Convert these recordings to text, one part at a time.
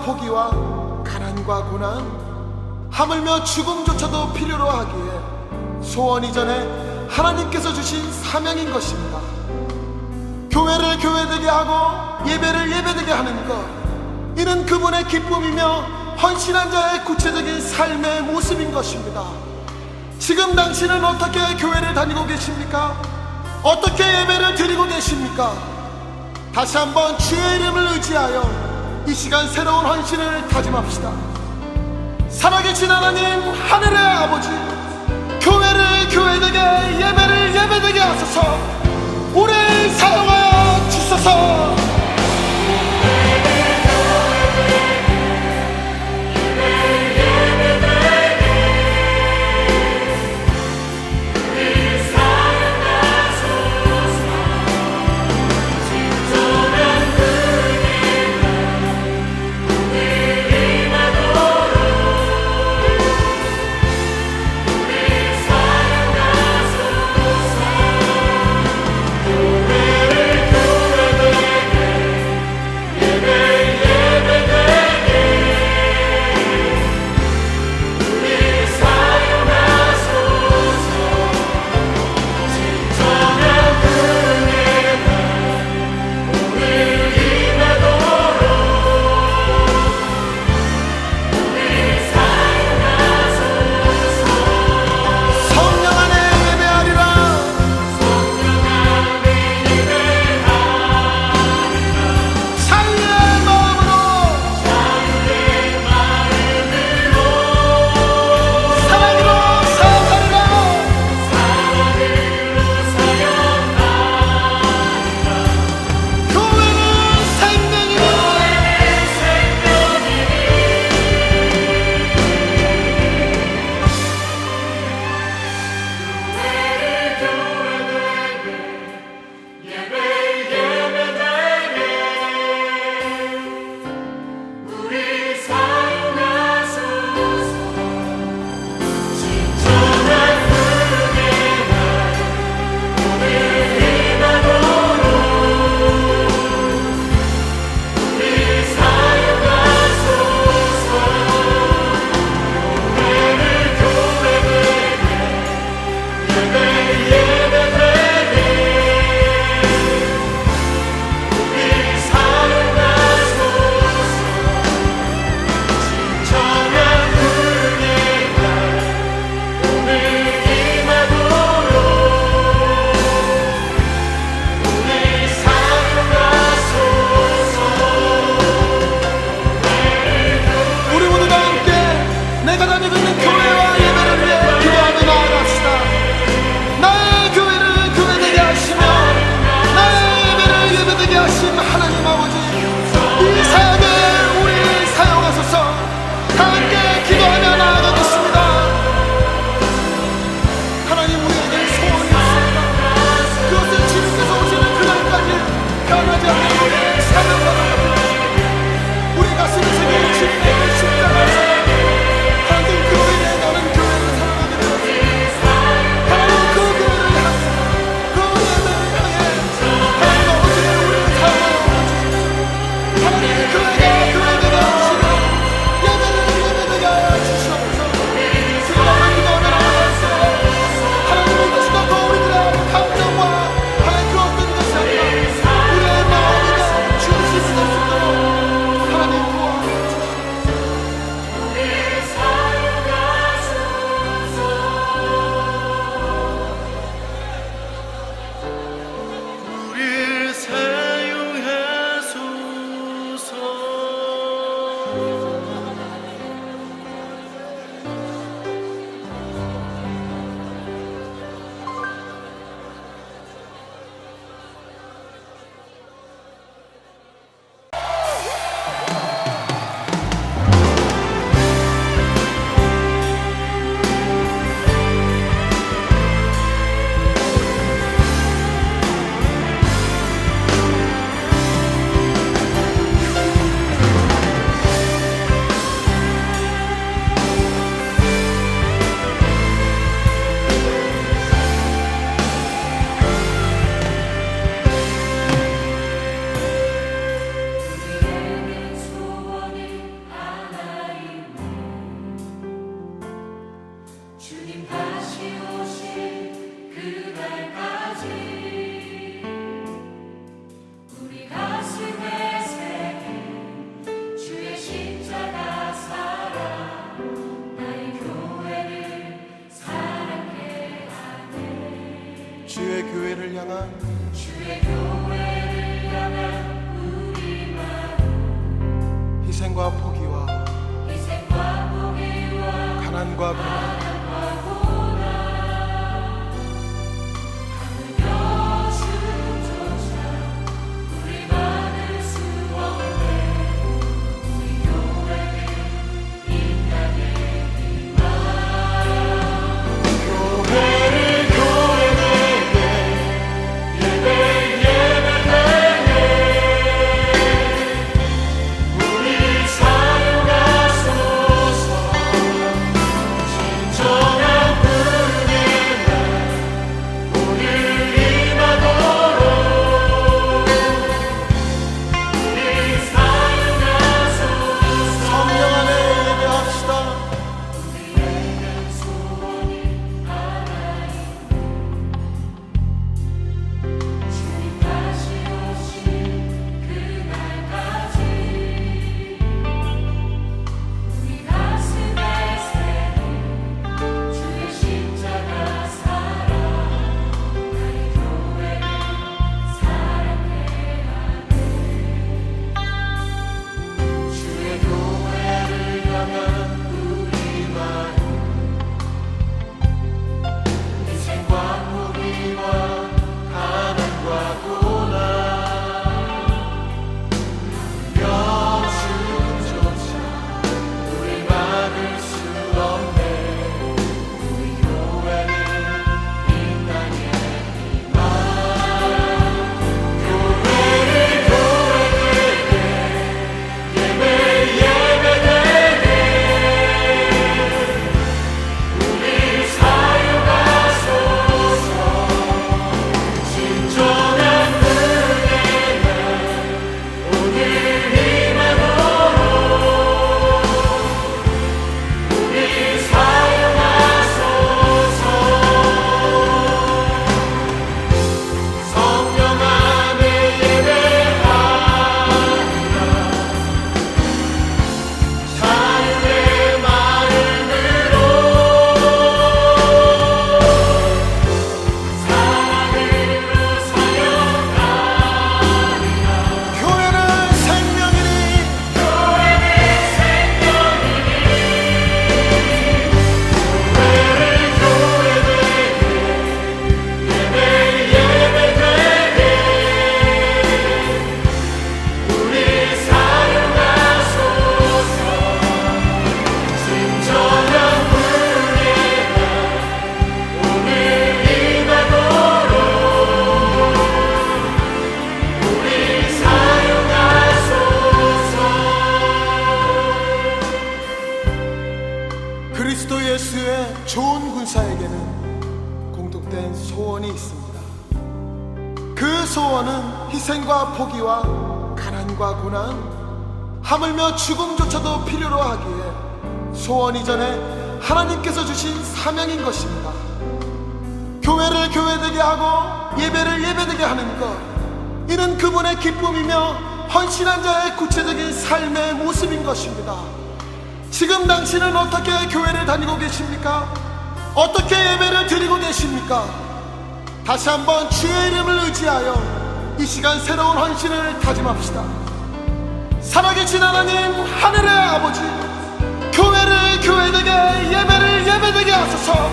포기와 가난과 고난 하물며 죽음조차도 필요로 하기에 소원 이전에 하나님께서 주신 사명인 것입니다. 교회를 교회되게 하고 예배를 예배되게 하는 것 이는 그분의 기쁨이며 헌신한 자의 구체적인 삶의 모습인 것입니다. 지금 당신은 어떻게 교회를 다니고 계십니까? 어떻게 예배를 드리고 계십니까? 다시 한번 주의 이름을 의지하여 이 시간 새로운 헌신을 다짐합시다. 살아계신 하나님 하늘의 아버지 교회를 교회되게 예배를 예배되게 하소서 우리를 사용하여 주소서 교 그리스도 예수의 좋은 군사에게는 공통된 소원이 있습니다. 그 소원은 희생과 포기와 가난과 고난 하물며 죽음조차도 필요로 하기에 소원 이전에 하나님께서 주신 사명인 것입니다. 교회를 교회되게 하고 예배를 예배되게 하는 것 이는 그분의 기쁨이며 헌신한 자의 구체적인 삶의 모습인 것입니다. 지금 당신은 어떻게 교회를 다니고 계십니까? 어떻게 예배를 드리고 계십니까? 다시 한번 주의 이름을 의지하여 이 시간 새로운 헌신을 다짐합시다. 살아계신 하나님, 하늘의 아버지, 교회를 교회되게, 예배를 예배되게 하소서,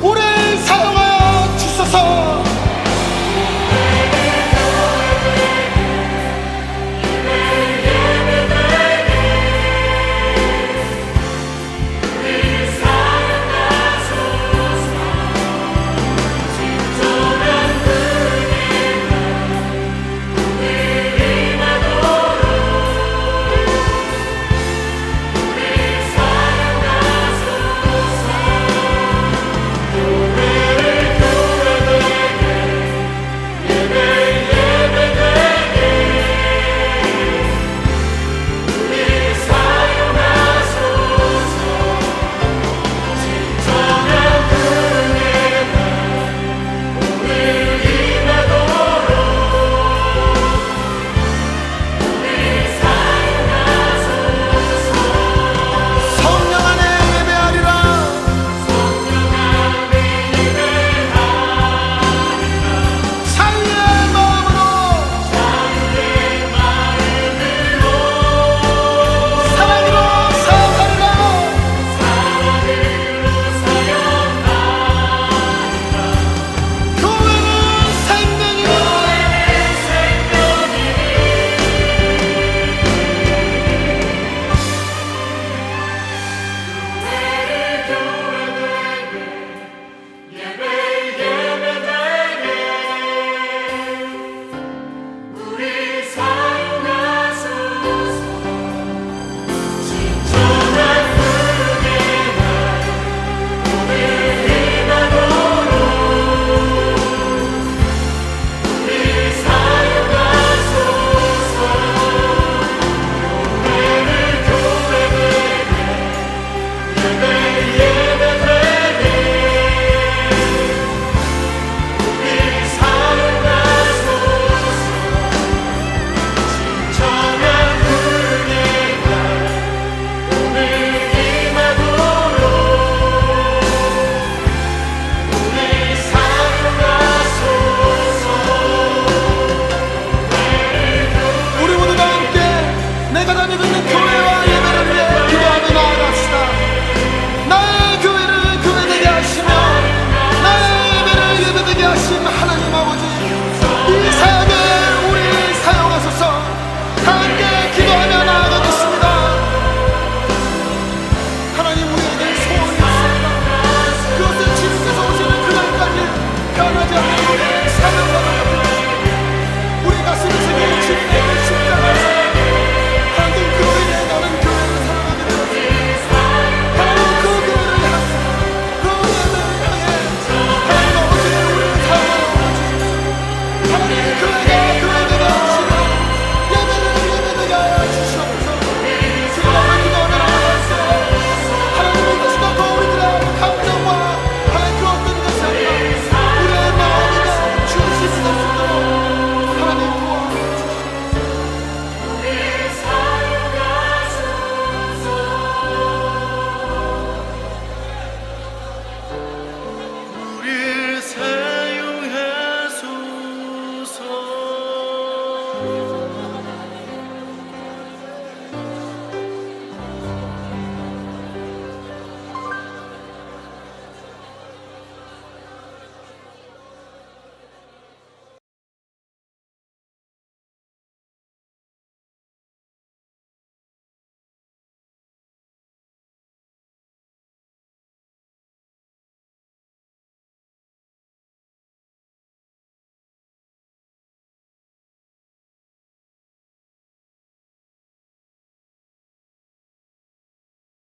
우리를 사용하여 주소서.